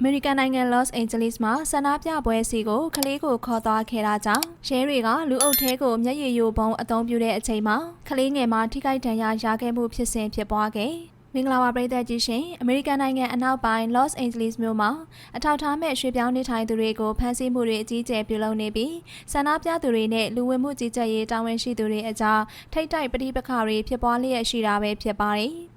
အမေရိကန်နိုင်ငံ Los Angeles မှာဆန္ဒပြပွဲစီကိုကလေးကိုခေါ်သွားခဲ့တာကြောင့်ရဲတွေကလူအုပ်ထဲကိုမျက်ရည်ယိုပုံအုံပြုတဲ့အချိန်မှာကလေးငယ်မှာထိခိုက်ဒဏ်ရာရခဲ့မှုဖြစ်စဉ်ဖြစ်ပွားခဲ့မင်္ဂလာပါပရိသတ်ကြီးရှင်အမေရိကန်နိုင်ငံအနောက်ပိုင်း Los Angeles မြို့မှာအထောက်ထားမဲ့ရွှေ့ပြောင်းနေထိုင်သူတွေကိုဖမ်းဆီးမှုတွေအကြီးအကျယ်ပြုလုပ်နေပြီးဆန္ဒပြသူတွေနဲ့လူဝင်မှုကြီးကြပ်ရေးတာဝန်ရှိသူတွေအကြားထိတ်တိုက်ပဋိပက္ခတွေဖြစ်ပွားလျက်ရှိတာပဲဖြစ်ပါတယ်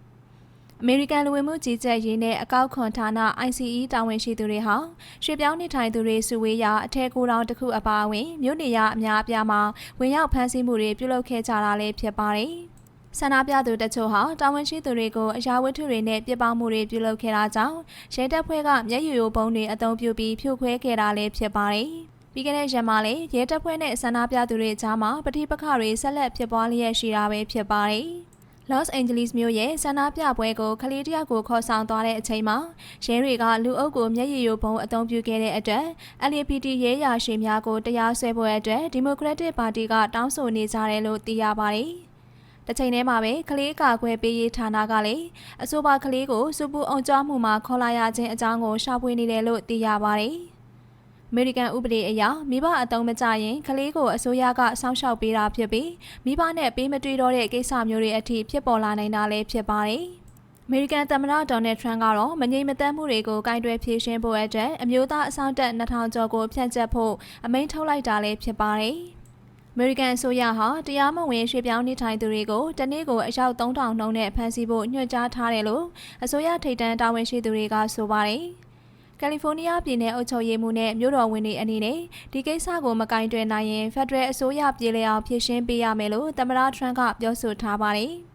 အမေရိကန်လူဝင်မှုကြီးကြပ်ရေးနဲ့အကောက်ခွန်ဌာန ICE တာဝန်ရှိသူတွေဟာရွှေပြောင်းနေထိုင်သူတွေစုဝေးရာအထက်ကိုယ်တော်တစ်ခုအပါအဝင်မြို့နေရအများအပြားမှာဝင်ရောက်ဖမ်းဆီးမှုတွေပြုလုပ်ခဲ့ကြတာလည်းဖြစ်ပါတယ်။ဆန္ဒပြသူတချို့ဟာတာဝန်ရှိသူတွေကိုအရာဝတ္ထုတွေနဲ့ပြစ်ပေါင်းမှုတွေပြုလုပ်ခဲ့တာကြောင့်ရဲတပ်ဖွဲ့ကမျက်ရည်ယိုပုံတွေအသုံးပြုပြီးဖြိုခွဲခဲ့တာလည်းဖြစ်ပါတယ်။ပြီးခဲ့တဲ့ရက်မှာလည်းရဲတပ်ဖွဲ့နဲ့ဆန္ဒပြသူတွေကြားမှာပဋိပက္ခတွေဆက်လက်ဖြစ်ပွားလျက်ရှိတာပဲဖြစ်ပါတယ်။ Los Angeles မြို့ရဲ့ဆန္ဒပြပွဲကိုကလေးတယောက်ကိုခေါ်ဆောင်သွားတဲ့အချိန်မှာရဲတွေကလူအုပ်ကိုမျက်ရည်ယိုပုံအုံပြုခဲ့တဲ့အတွက် LGBT ရဲရာရှိများကိုတရားစွဲပွဲအတွက် Democratic Party ကတောင်းဆိုနေကြတယ်လို့သိရပါတယ်။တစ်ချိန်တည်းမှာပဲကလေးကာကွယ်ပေးရေးဌာနကလည်းအဆိုပါကလေးကိုစူပူအောင်ကြမှုမှာခေါ်လာရခြင်းအကြောင်းကိုရှာဖွေနေတယ်လို့သိရပါတယ်။ အမေရိကန်ဥပဒေအရမိဘအတုံးမကြရင်ကလေးကိုအစိုးရကစောင့်ရှောက်ပေးတာဖြစ်ပြီးမိဘနဲ့ပေးမတွေ့တော့တဲ့ကိစ္စမျိုးတွေအထိဖြစ်ပေါ်လာနိုင်တာလည်းဖြစ်ပါတယ်။အမေရိကန်သမ္မတဒေါ်နယ်ထရန့်ကတော့မငြိမ်မသက်မှုတွေကိုကင်တွယ်ဖြေရှင်းဖို့အတွက်အမျိုးသားအဆောင်တက်2000ကျော်ကိုဖြန့်ကျက်ဖို့အမိန့်ထုတ်လိုက်တာလည်းဖြစ်ပါတယ်။အမေရိကန်အစိုးရဟာတရားမဝင်ရွှေ့ပြောင်းနေထိုင်သူတွေကိုတနေ့ကိုအယောက်3000နှုန်းနဲ့ဖမ်းဆီးဖို့ညွှန်ကြားထားတယ်လို့အစိုးရထိပ်တန်းတာဝန်ရှိသူတွေကဆိုပါတယ်။ ကယ်လီဖိုးနီးယားပြည်နယ်အုပ်ချုပ်ရေးမှူးနဲ့မြို့တော်ဝန်တွေအနေနဲ့ဒီကိစ္စကိုမကင်တွယ်နိုင်ရင်ဖက်ဒရယ်အစိုးရပြည်လည်အောင်ဖြေရှင်းပေးရမယ်လို့သမ္မတထရန့်ကပြောဆိုထားပါတယ်။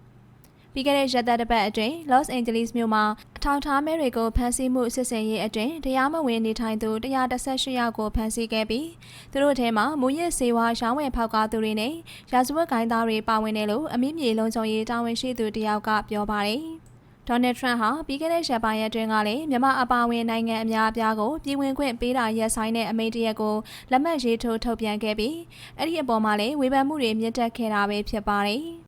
ပြီးခဲ့တဲ့ရက်သက်တစ်ပတ်အတွင်း Los Angeles မြို့မှာအထောက်ထားမဲတွေကိုဖမ်းဆီးမှုစစ်ဆင်ရေးအတွင်းတရားမဝင်နေထိုင်သူ118ယောက်ကိုဖမ်းဆီးခဲ့ပြီးသူတို့ထဲမှာမူရစ်စေဝါရောင်းဝယ်ဖောက်ကားသူတွေနဲ့ရာဇဝတ်ကိုင်းသားတွေပါဝင်တယ်လို့အမိမြေလုံးချုံရေးတာဝန်ရှိသူတယောက်ကပြောပါတယ်။ ဒေါ်နယ်ထရန့်ဟာပြီးခဲ့တဲ့ရက်ပိုင်းအတွင်းကလည်းမြန်မာအပါအဝင်နိုင်ငံအများအပြားကိုပြည်ဝင်ခွင့်ပေးတာရက်ဆိုင်တဲ့အမိန့်တရက်ကိုလက်မှတ်ရေးထိုးထုတ်ပြန်ခဲ့ပြီးအဲ့ဒီအပေါ်မှာလည်းဝေဖန်မှုတွေမြင့်တက်ခဲ့တာပဲဖြစ်ပါတယ်။